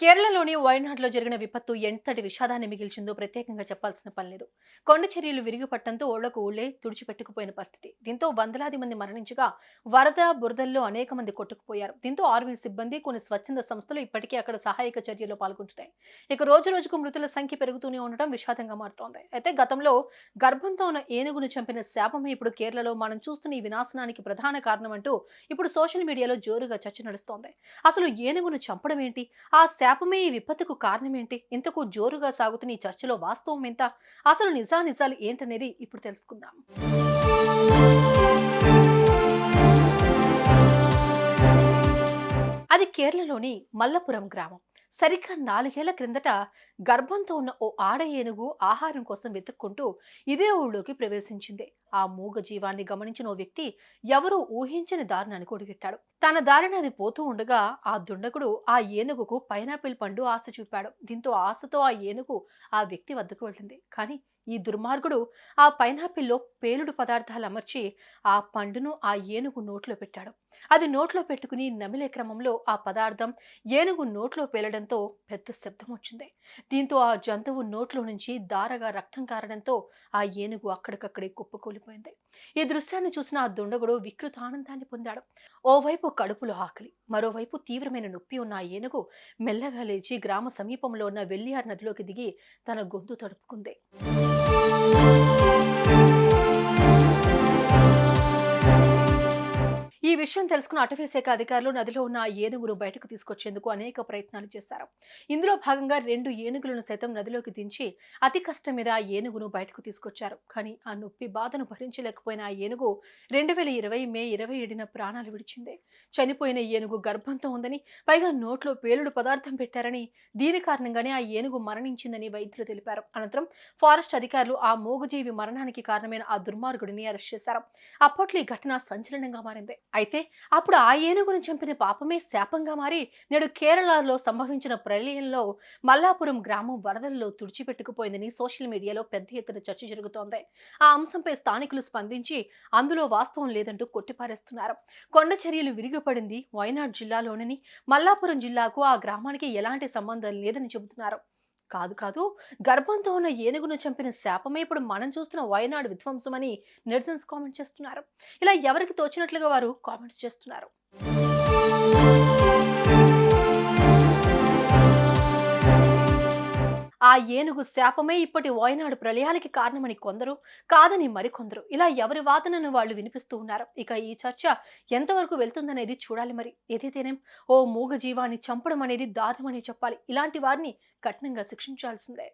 కేరళలోని వయనాడ్లో జరిగిన విపత్తు ఎంతటి విషాదాన్ని మిగిల్చిందో ప్రత్యేకంగా చెప్పాల్సిన పని లేదు. కొండ చర్యలు విరిగిపట్టడంతో ఓళ్ళకు ఊళ్ళే తుడిచిపెట్టుకుపోయిన పరిస్థితి. దీంతో వందలాది మంది మరణించగా వరద బురదల్లో అనేక మంది కొట్టుకుపోయారు. దీంతో ఆర్మీ సిబ్బంది కొన్ని స్వచ్ఛంద సంస్థలు ఇప్పటికే అక్కడ సహాయక చర్యలో పాల్గొంటున్నాయి. ఇక రోజు రోజుకు మృతుల సంఖ్య పెరుగుతూనే ఉండటం విషాదంగా మారుతోంది. అయితే గతంలో గర్భంతో ఉన్న ఏనుగును చంపిన శాపమే ఇప్పుడు కేరళలో మనం చూస్తున్న ఈ వినాశనానికి ప్రధాన కారణం అంటూ ఇప్పుడు సోషల్ మీడియాలో జోరుగా చర్చ నడుస్తోంది. అసలు ఏనుగును చంపడం ఏంటి ఆ శాపమే ఈ విపత్తుకు కారణమేంటి? ఇంతకు జోరుగా సాగుతున్న ఈ చర్చలో వాస్తవం ఎంత? అసలు నిజానిజాలు ఏంటనేది ఇప్పుడు తెలుసుకుందాం. అది కేరళలోని మల్లపురం గ్రామం. సరిగ్గా నాలుగేళ్ళ క్రిందట గర్భంతో ఉన్న ఓ ఆడ ఏనుగు ఆహారం కోసం వెతుక్కుంటూ ఇదే ఊళ్ళోకి ప్రవేశించింది. ఆ మూగ జీవాన్ని గమనించిన ఓ వ్యక్తి ఎవరూ ఊహించని దారుణానికి కొడిగెట్టాడు తన దారిని అది పోతూ ఉండగా ఆ దుండగుడు ఆ ఏనుగుకు పైనాపిల్ పండు ఆశ చూపాడు. దీంతో ఆశతో ఆ ఏనుగు ఆ వ్యక్తి వద్దకు వెళ్ళింది. కానీ ఈ దుర్మార్గుడు ఆ పైనాపిల్లో పేలుడు పదార్థాలు అమర్చి ఆ పండును ఆ ఏనుగు నోట్లో పెట్టాడు. అది నోట్లో పెట్టుకుని నమిలే క్రమంలో ఆ పదార్థం ఏనుగు నోట్లో పేలడంతో పెద్ద శబ్దం వచ్చింది. దీంతో ఆ జంతువు నోట్లో నుంచి దారగా రక్తం కారడంతో ఆ ఏనుగు అక్కడికక్కడే కుప్పకూలిపోయింది. ఈ దృశ్యాన్ని చూసిన ఆ దుండగుడు వికృత ఆనందాన్ని పొందాడు. ఓవైపు కడుపులో ఆకలి మరోవైపు తీవ్రమైన నొప్పి ఉన్న ఆ ఏనుగు మెల్లగా లేచి గ్రామ సమీపంలో ఉన్న వెల్లియార్ నదిలోకి దిగి తన గొంతు తడుపుకుంది. ఈ విషయం తెలుసుకున్న అటవీ శాఖ అధికారులు నదిలో ఉన్న ఏనుగును బయటకు తీసుకొచ్చేందుకు అనేక ప్రయత్నాలు చేశారు. ఇందులో భాగంగా రెండు ఏనుగులను సైతం నదిలోకి దించి అతి కష్టం మీద ఆ ఏనుగును బయటకు తీసుకొచ్చారు. కానీ ఆ నొప్పి బాధను భరించలేకపోయిన ఆ ఏనుగు రెండు వేల ఇరవై మే ఇరవై ఏడున ప్రాణాలు విడిచింది. చనిపోయిన ఏనుగు గర్భంతో ఉందని పైగా నోట్లో పేలుడు పదార్థం పెట్టారని దీని కారణంగానే ఆ ఏనుగు మరణించిందని వైద్యులు తెలిపారు. అనంతరం ఫారెస్ట్ అధికారులు ఆ మూగుజీవి మరణానికి కారణమైన ఆ దుర్మార్గుడిని అరెస్ట్ చేశారు. అప్పట్లో ఈ ఘటన సంచలనంగా మారింది. అయితే అయితే అప్పుడు ఆ ఏనుగును చంపిన పాపమే శాపంగా మారి నేడు కేరళలో సంభవించిన ప్రళయంలో మల్లాపురం గ్రామం వరదల్లో తుడిచిపెట్టుకుపోయిందని సోషల్ మీడియాలో పెద్ద ఎత్తున చర్చ జరుగుతోంది. ఆ అంశంపై స్థానికులు స్పందించి అందులో వాస్తవం లేదంటూ కొట్టిపారేస్తున్నారు. కొండ చర్యలు విరిగిపడింది వయనాడ్ జిల్లాలోనని మల్లాపురం జిల్లాకు ఆ గ్రామానికి ఎలాంటి సంబంధం లేదని చెబుతున్నారు. కాదు కాదు. గర్భంతో ఉన్న ఏనుగును చంపిన శాపమే ఇప్పుడు మనం చూస్తున్న వయనాడు విధ్వంసమని నెటిజన్స్ కామెంట్ చేస్తున్నారు. ఇలా ఎవరికి తోచినట్లుగా వారు కామెంట్స్ చేస్తున్నారు? ఆ ఏనుగు శాపమే ఇప్పటి వాయనాడు ప్రళయాలకి కారణమని కొందరు కాదని మరికొందరు. ఇలా ఎవరి వాదనను వాళ్ళు వినిపిస్తూ ఉన్నారు? ఇక ఈ చర్చ ఎంతవరకు వెళ్తుందనేది చూడాలి మరి. ఏదైతేనేం ఓ మూగ జీవాన్ని చంపడం అనేది దారుణమని చెప్పాలి. ఇలాంటి వారిని కఠినంగా శిక్షించాల్సిందే.